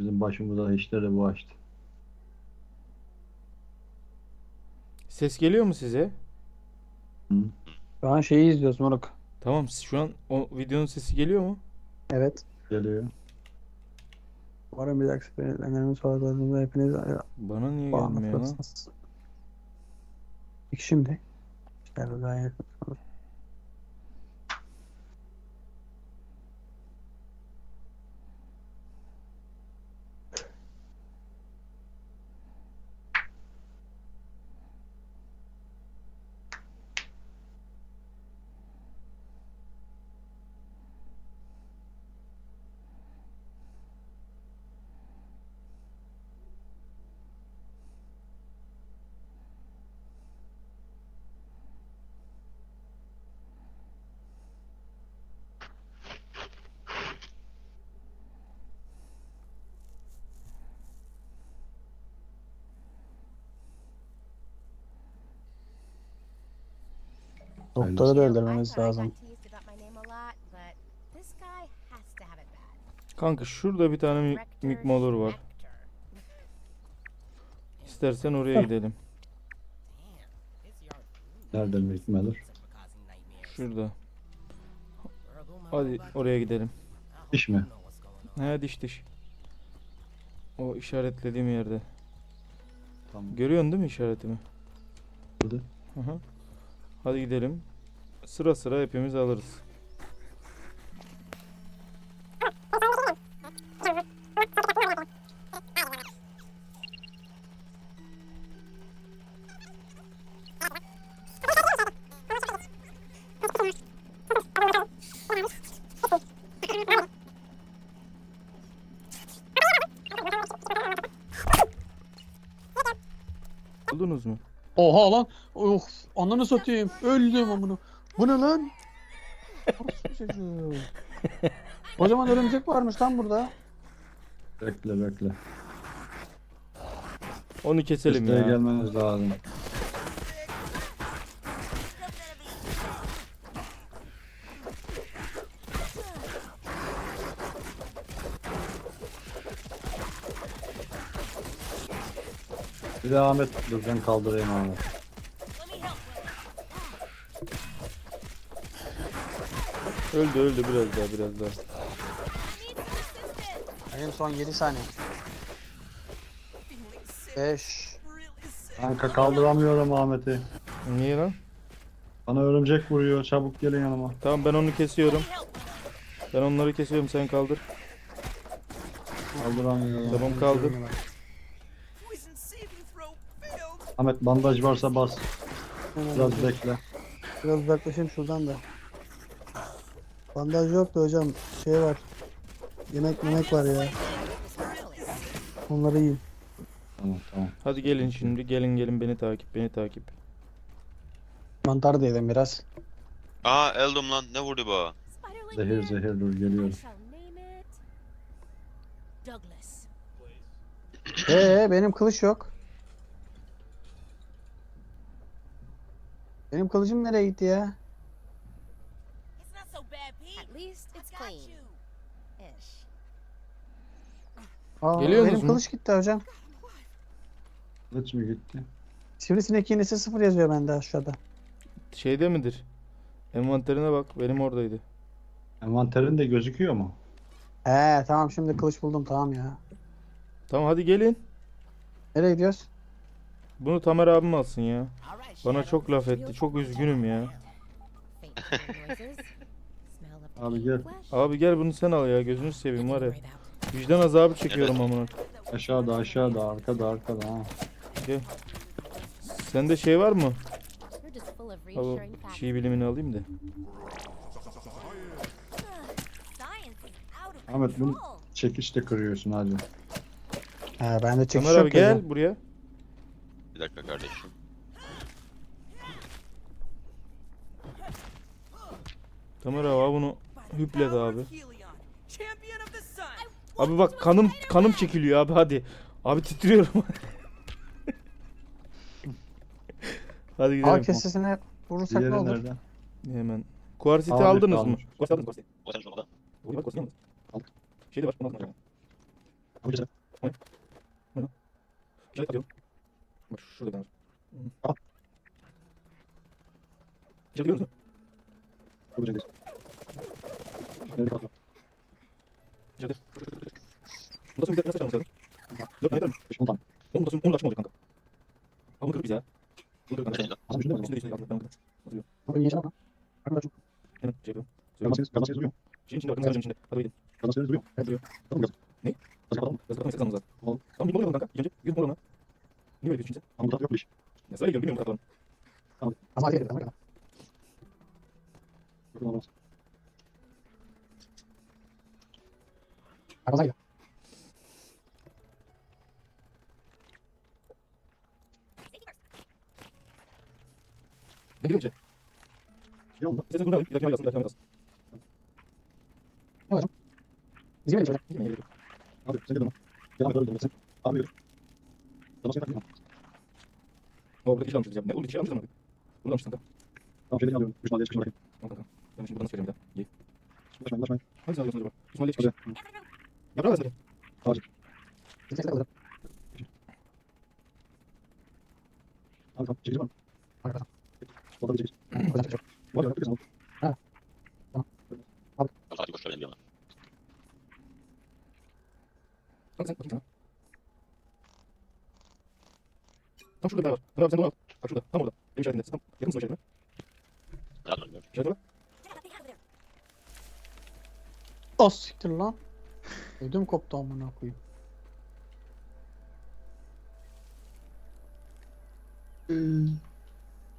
Bizim başımıza işleri bu açtı. Ses geliyor mu size? Hı. Şu an şeyi izliyoruz moruk. Tamam şu an o videonun sesi geliyor mu? Evet. Geliyor. Umarım bir dahaki sefere önemli sorularında hepiniz Bana niye gelmiyor lan? Peki şimdi. İşte daha yakın. Doktoru da öldürmemiz lazım. Kanka şurada bir tane mi- mikmalur var. İstersen oraya gidelim. Nerede Mekmelir? Şurada. Hadi oraya gidelim. İş mi? He diş diş. O işaretlediğim yerde. Tamam. Görüyorsun değil mi işaretimi? Hı hı. Hadi gidelim. Sıra sıra hepimiz alırız. Buldunuz mu? Oha lan. Of. Ananı satayım. Öldüm amına. Bu ne lan? Orospu çocuğu. Kocaman örümcek varmış lan burada. Bekle bekle. Onu keselim Desteğe ya. gelmeniz lazım. Bir de Ahmet dur ben kaldırayım Ahmet. Öldü öldü biraz daha biraz daha. Benim son 7 saniye. 5 Kanka kaldıramıyorum Ahmet'i. Niye lan? Bana örümcek vuruyor. Çabuk gelin yanıma. Tamam ben onu kesiyorum. Ben onları kesiyorum sen kaldır. Kaldıramıyorum. Tamam kaldır. Ahmet bandaj varsa bas. Biraz bekle. Biraz uzaklaşayım şuradan da. Bandaj yok da hocam. Şey var. Yemek yemek var ya. Onları yiyin. Tamam tamam. Hadi gelin şimdi gelin gelin beni takip beni takip. Mantar da yedim biraz. Aa Eldum lan ne vurdu bu? Zehir zehir dur geliyorum. Douglas. Ee benim kılıç yok. Benim kılıcım nereye gitti ya? Clean. Ish. Aa, Geliyorsunuz benim mu? kılıç gitti hocam. Kılıç mı gitti? Sivrisinek iğnesi sıfır yazıyor bende aşağıda. Şeyde midir? Envanterine bak benim oradaydı. Envanterin de gözüküyor mu? He tamam şimdi kılıç buldum tamam ya. Tamam hadi gelin. Nereye gidiyoruz? Bunu Tamer abim alsın ya. Bana çok laf etti. Çok üzgünüm ya. Faint cooling noises. Abi gel. Abi gel bunu sen al ya gözünü seveyim var ya. Vicdan azabı çekiyorum amına. Aşağıda aşağıda arkada arkada ha. Sende şey var mı? Abi çiğ bilimini alayım da. Ahmet bunu çekişte kırıyorsun hadi. He bende çekiş Tamer abi gel buraya. Bir dakika kardeşim. Tamer abi bunu Power abi. Abi bak kanım kanım çekiliyor abi hadi. Abi titriyorum. hadi gidelim. Al kesesine vurursak ne Diğeri olur? nerede? Hemen. Kuarsiti Ahmet aldınız mı? almış. Kuarsiti aldınız. Sen şurada. Kuarsiti aldınız. Şeyde var. bunun altında. Ama geçelim. İşaret atıyorum. Bak şurada var. Al. İşaret görüyor musun? Bu Cengiz. Nereye kalktı? İşaret. Mutasyonu bir de nasıl açalım lazım? Dört tane yeter mi? Beş, on tane. Oğlum mutasyon 10 açma olacak kanka. Ama bunu kırıp biz ya. Bunu kırıp Şey kanka. lan. Az önce düşündün mü? Üstünde üstünde yazdım. Ben okudum. Bak iyi yaşa lan. Arkadaş çok. Hemen şey yapıyorum. Gaz maskeniz, gaz maskeniz duruyor. Şeyin içinde var. Kırmızı içinde. Hadi gidelim. Gaz maskeniz duruyor. Evet duruyor. Tamam mı gaz? Ne? Gaz kapatalım mı? Biraz kapatmayı sakın lazım. Tamam. Tamam bir mola kanka. İlk önce bir mola ona. Niye böyle düşünce? Ama bu tarafta yok bir iş. Ya sırayla gidiyorum bilmiyorum bu taraftan. Az hadi gidelim. Hadi. Yok, olmaz. Hadi gidelim. Ben gidiyorum içeri. İyi oldu. Bunu alayım. Bir dakika yazsın. Bir dakika yazsın. Biz gidelim şöyle. Gitmeye gerek yok. Abi sen gel ama. Gel abi böyle sen. Abi yürü. Maskeni takayım mı? O burada kişi almışız ya. Ne oldu? Kişi almışız ama. Burada almışız kanka. Tamam şeyleri alıyorum. Üç mahalleye çıkışına bakayım. Al kanka. Ben şimdi buradan nasıl vereceğim bir daha? Ye. Ulaşmayın ulaşmayın. Hadi sen alıyorsun acaba. İsmail'e çıkış. Hadi. Yaprağı versene. Biz de kalırız. Abi tamam. Çekici var mı? Arkadaşlar. Orada bir çekici. Hocam çok. Var ya. Yaptık ya sana. Hadi boş ver benim yana. Kanka sen bakayım sana. Tam şurada bir var. Abi sen onu al. Bak şurada. Tam orada. Benim işaretimde. Tam yakın mısın o işaretime? Nereden bilmiyorum. İşaret var. Check out the out of there. Az siktir lan. Ödüm koptu amına koyayım.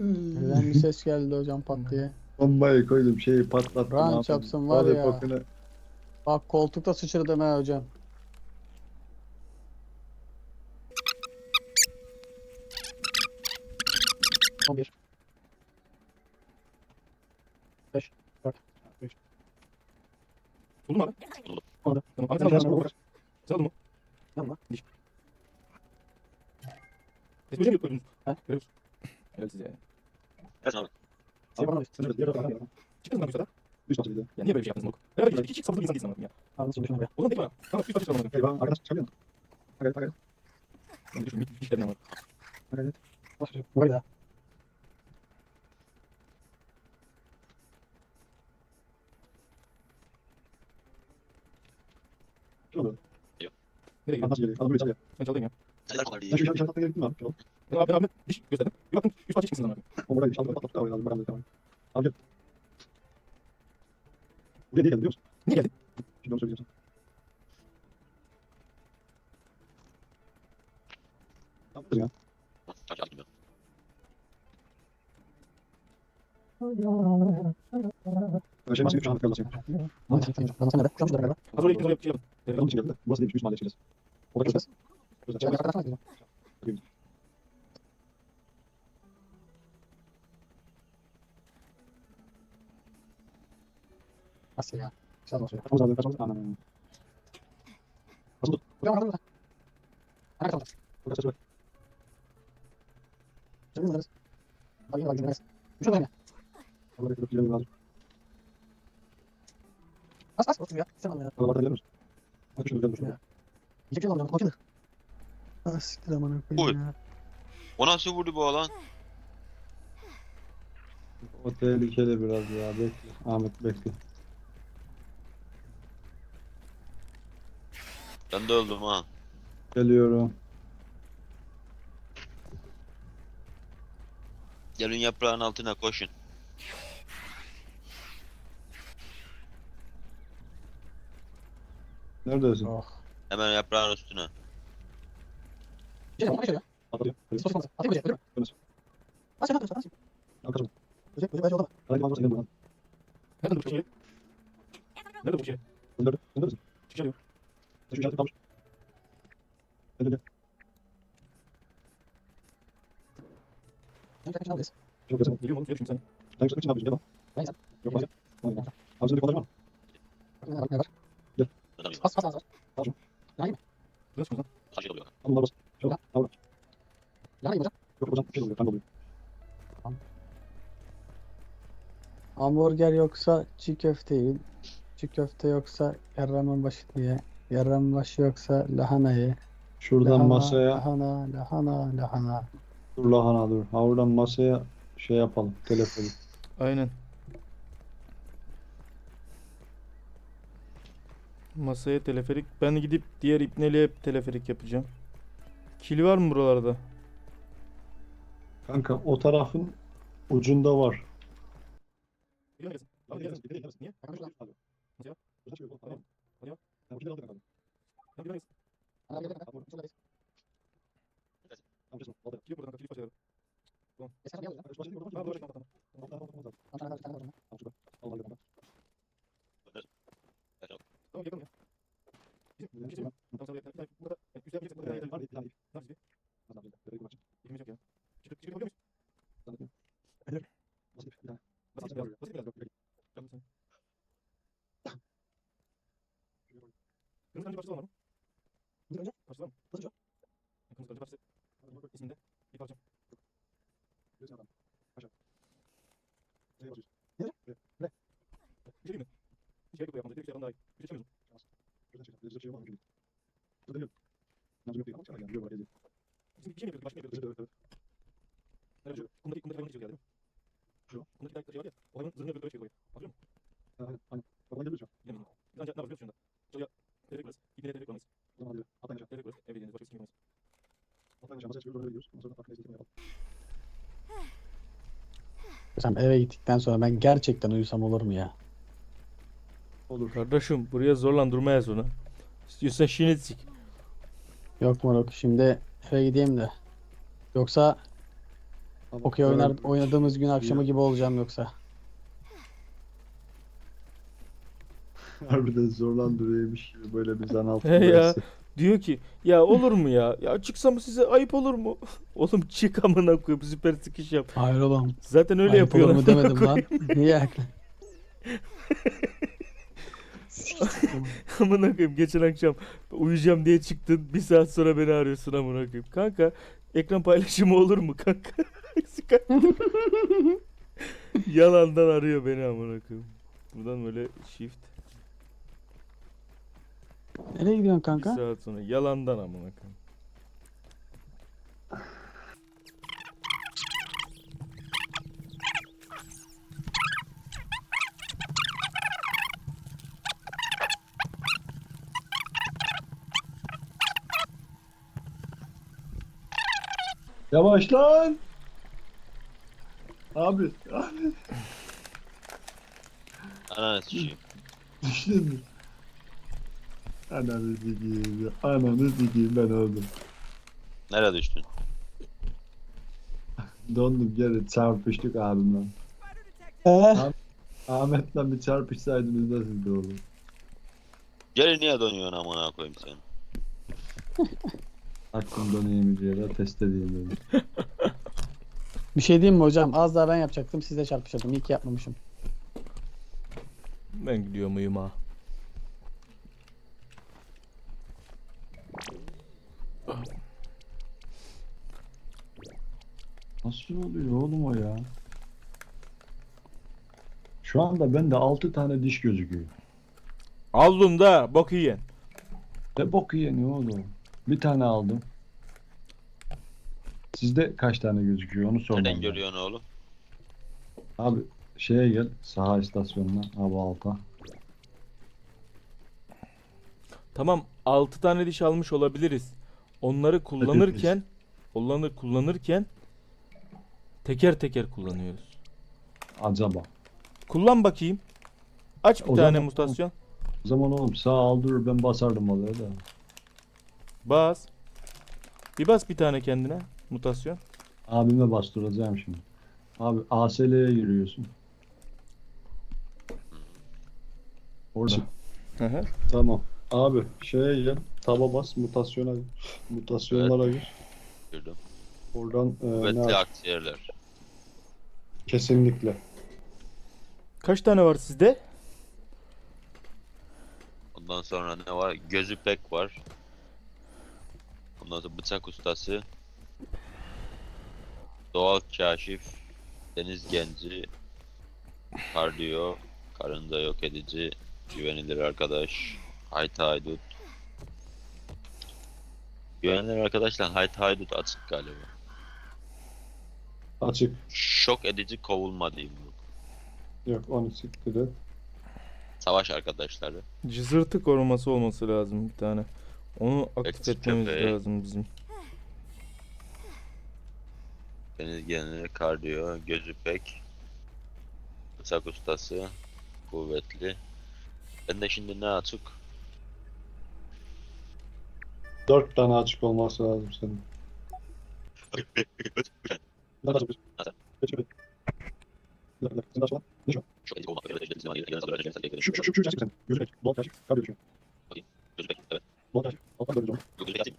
Neden bir ses geldi hocam pat diye. Bombayı koydum şeyi patlattım. Kur'an abi. var Hadi ya. bakını. Bak koltukta sıçırdım ha hocam. Bir. Beş. Dört. Üç. Buldun mu abi? Buldum. Orada. Tamam. Abi sen aldın mı? Sen aldın mı? Yanma. Teknoloji mi koydunuz? Ha? Görüyoruz. Helal size. Gelsin abi. Sen bana Sen de diğer tarafa. Çıktınız lan Gülsa'da. Üç mahallede. Ya niye böyle bir şey yaptınız Moruk? Beraber gidelim. Hiç hiç sabırlı insan değilsin ama ya. Nasıl düşünüyorum O zaman değil bana. Tamam üst başa çıkalım. Eyvah arkadaş çıkabiliyor musun? Hadi hadi. Ben düşün. Bir işlerine var. Hadi hadi. ya. Böyle daha. Şu oldu. Nereye gidiyorsun? Nasıl geliyor? Adam buraya çalıyor. Ya. Kolay Ben şu işaret gerektim abi. Ben diş gösterdim. Bir baktım çıkmışsın lan abi. O burayı çaldı. Patlattı abi. Lazım. Bakalım. Tamam. Abi gel. Buraya niye geldin biliyor musun? Niye geldin? Şimdi onu söyleyeceğim sana. Ne yaptın ya? Hadi hadi bilmiyorum. Ben şey maskeni şu an tıklayalım. Hadi sen hocam. Ramazan nerede? Hocam şurada galiba. Az oraya gittiniz oraya şey yapın. Onun için geldi. Burası neymiş? Üç mahalle içeceğiz. Orada Gözler. Gözler. Şöyle bir Gözler. arkadaşlar gidelim. Nasıl ya? Güzel olsun. Kaçmaz abi. Kaçmaz. Anam. Nasıl tut? Hocam orada burada. Ana kaçalım. Burada ses ver. Canım alırız. Bak yine bak yine. Üç olayım ya. Allah bekle. Gidelim lazım. As as otur ya. Sen al ya. Oralarda gidelim misin? Hadi şunu gidelim. Ya. Yiyecek şey alacağım. Makine. Ah siktir amına koyayım ya. O nasıl vurdu bu alan? O tehlikeli biraz ya. Bekle. Ahmet bekle. Ben de öldüm ha. Geliyorum. Gelin yaprağın altına koşun. Neredesin? Oh. Hemen yaprağın üstüne. Şey şey sen. As. Arkadaşım. Hadi gel gidelim buradan. Nereden bu şey? Nerede bu şey? Gönderdi. Gönderdi. Çıkış arıyor. Şu işareti kalmış. Gel gel gel. Hocam sen neredesin? Çok güzel. Geliyorum oğlum düştüm sen. Sen için ne yapıyorsun? Gel bak. Ben sen. Yok. Hadi gel. Abi sende bir kolay var mı? Ne var ne var? Neden bilmiyorum. As as as. Biraz çıkmış lan. Taşı doluyor. Al bunları bas. Şöyle. Al bırak. Yana hocam. Yok hocam. Bir şey oluyor. Kan doluyor. Hamburger yoksa çiğ köfte yiyin. Çiğ köfte yoksa yarraman başı diye Yarın başı yoksa lahanayı. Şuradan lahana, masaya Lahana, lahana, lahana. dur lahana dur. Ha oradan masaya şey yapalım. Telefonu. Aynen. Masaya teleferik. Ben gidip diğer ipneliğe teleferik yapacağım. Kil var mı buralarda? Kanka o tarafın ucunda var. Tamam yakın ya. Bizim bir. Burada üstte bir burada yeter. Ne yapacağız? İpimiz yok ya. Çıkıp çıkıp yapabiliyor muyuz? Basit biraz. Basit biraz. Tamam sen. Kırmızı önce parçası var mı? Parçası var mı? Kırmızı önce parçası. İsminde. İp alacağım. Bir şey değil mi? Hiç gerek yok bu yapmamıza. Direkt şey yapalım daha iyi. Bir şey yapamıyorsun. Bizim bir şey mi yapıyorduk? Başka mı yapıyorduk? Nerede şu? Kumdaki kumdaki hayvanı çiziyor değil mi? Şu. Kumdaki şey var ya. O hayvanın zırhını böyle çiziyor. Hatırlıyor musun? Bilemedim. Biz ancak ne yapıyoruz şu anda? Şuraya teleferik kurarız. İpine teleferik kurarız. Teleferik kurarız. Evde yediğiniz başka bir şey yapmayız. Hocam eve gittikten sonra ben gerçekten uyusam olur mu ya? Olur. Kardeşim buraya zorlan durmaya sonra. İstiyorsan şinet sik. Yok moruk şimdi eve gideyim de. Yoksa okey oynar, oynadığımız gün akşamı gibi olacağım yoksa. Harbiden zorlandırıyormuş gibi böyle bir zan altı He ya. versin. Diyor ki ya olur mu ya? Ya çıksam size ayıp olur mu? Oğlum çık amına koyayım süper sıkış yap. Hayır oğlum. Zaten öyle ayıp olur yapıyorlar. mu demedim lan. Niye? Amına koyayım geçen akşam uyuyacağım diye çıktın. Bir saat sonra beni arıyorsun amına koyayım. Kanka ekran paylaşımı olur mu kanka? Yalandan arıyor beni amına koyayım. Buradan böyle shift. Nereye gidiyorsun Bir kanka? saat sonra yalandan amına koyayım. Yavaş lan. Abi. Abi. Ananı sikeyim. Düştün mü? Ananı sikeyim ya. Ananı sikeyim ben oldum. Nereye düştün? Dondum geri çarpıştık abimle. Detective. Ee, Ahmet'le bir çarpışsaydınız da olur? Geri niye dönüyorsun amına koyayım sen? Aklım döneyim diye de test edeyim dedim. bir şey diyeyim mi hocam? Az daha ben yapacaktım. Siz de çarpışıyordum. İyi ki yapmamışım. Ben gidiyorum uyuma. Nasıl oluyor oğlum o ya? Şu anda bende 6 tane diş gözüküyor. Aldım da bok yiyen. Ne bok yeniyor oğlum? Bir tane aldım. Sizde kaç tane gözüküyor onu sormam Nereden lazım. görüyorsun oğlum? Abi şeye gel saha istasyonuna hava alta. Tamam 6 tane diş almış olabiliriz. Onları kullanırken onları kullanırken teker teker kullanıyoruz. Acaba. Kullan bakayım. Aç bir O tane zaman- mutasyon. O zaman oğlum sağ aldırır ben basardım vallahi da. Bas. Bir bas bir tane kendine mutasyon. Abime bastıracağım şimdi. Abi ASL'ye giriyorsun. Orada. Hı hı. Tamam. Abi şeye gel. Taba bas mutasyona mutasyonlara gir. Gördüm. Oradan e, ne Kuvvetli yap-. Kesinlikle. Kaç tane var sizde? Ondan sonra ne var? Gözü pek var. Ondan sonra bıçak ustası. Doğal kaşif. Deniz genci. Kardiyo. Karınca yok edici. Güvenilir arkadaş. Hayta haydut. Güvenler arkadaşlar hayt haydut açık galiba. Açık. Şok edici kovulma diyeyim. Yok onu siktir et. Savaş arkadaşları. Cızırtı koruması olması lazım bir tane. Onu aktif etmemiz köpeği. lazım bizim. Deniz geneli, kardiyo, gözü pek. Bıçak ustası. Kuvvetli. Ben de şimdi ne açık? Dört tane açık olması lazım senin. Şu? Şu, şu, şu, şu, açık. Alttan döneceğim. Gözü pek açayım.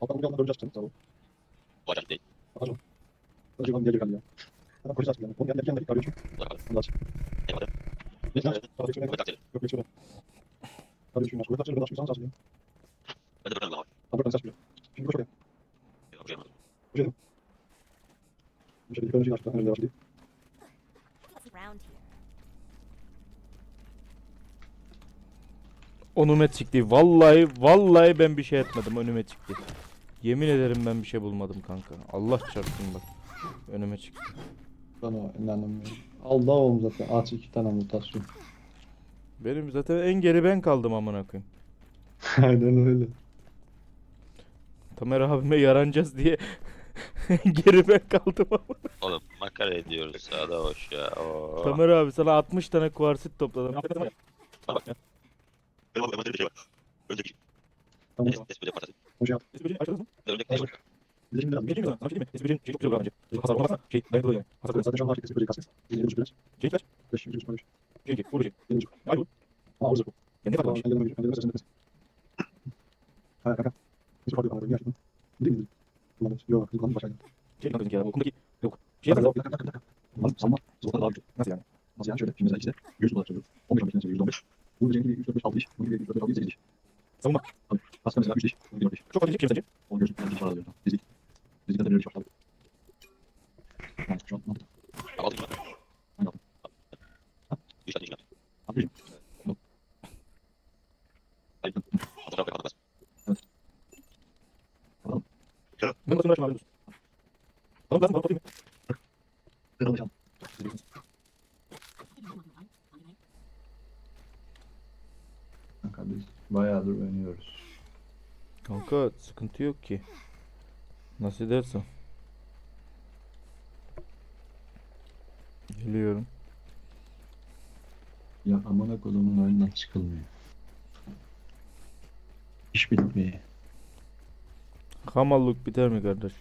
Alttan buraya döneceğiz sen. Tamam. Bu açık değil. Önce ben geliyor kardiyo. Tamam, polis açık yani. Onun yanındaki yanındaki kardiyo açık. Bu açık. Onu da açık. Eyvallah. Geç lan. Sağ tek şöyle. Kuvvet açık. Yok, geç şöyle. Kardiyo açık. Kuvvet açık. Ben açık. Sen açık. Ben de bırakmam. Ben dört tane açık. Şimdi koş oraya. Okuyamadım. Bir şöyle yukarı açık. Önce başlayayım. What's Önüme çıktı. Vallahi vallahi ben bir şey etmedim. Önüme çıktı. Yemin ederim ben bir şey bulmadım kanka. Allah çarpsın bak. Önüme çıktı. Ben o inanamıyorum. Allah oğlum zaten. Aç iki tane mutasyon. Benim zaten en geri ben kaldım amına koyayım. Aynen öyle. Tamer abime yaranacağız diye geri ben kaldım ama. Oğlum makara ediyoruz sağda hoş ya. Oo. Tamer abi sana 60 tane kuarsit topladım. Bir şey var. Önceki Tamam. es- espri yaparız. Hoş yap. Önceki ne var? Bir de şimdi lazım. şey Zaten şu an hareket yapacak aslında. Yeni ucu biraz. Beş, yüz, yüz, beş. Yeni ucu. Aa, orası bu. Tamam, ellerime gidiyor. Ellerime sesini kes. Ha, kanka. Hiç fark yok ama, gerçekten. Değil mi? Kullanırız. Yok, kullanırız başka. Kanka, yok, bir dakika, bir dakika. Kullanırız, sanma. Zorla daha güzel. Nasıl yani? Nasıl yani? Şöyle, şimdi mesela de 100 olarak söylüyorum. 15 15 100 15. Bunun üzerinde bir 3 4 5 6 iş. Bunun gibi 3 4 5 6 7 iş. Savunma. Tabii. Pasta mesela 3 iş. Bunun gibi 4 iş. Çok acı kim sence? O gözlük bir para alıyor. Fizik. Fizikte de böyle bir şey var. Yani şu an mantıklı. Aldım mı? Aynen aldım. Üç tane işlem. Abi, Hayır. Fotoğraf yapamaz. Ben de sonra abi. Tamam lazım bana bakayım. ben alacağım. Kanka biz bayağıdır oynuyoruz. Kanka sıkıntı yok ki. Nasıl dersen. Geliyorum. Ya amına kodumun oyundan çıkılmıyor. İş bitmiyor. Hamallık biter mi kardeş?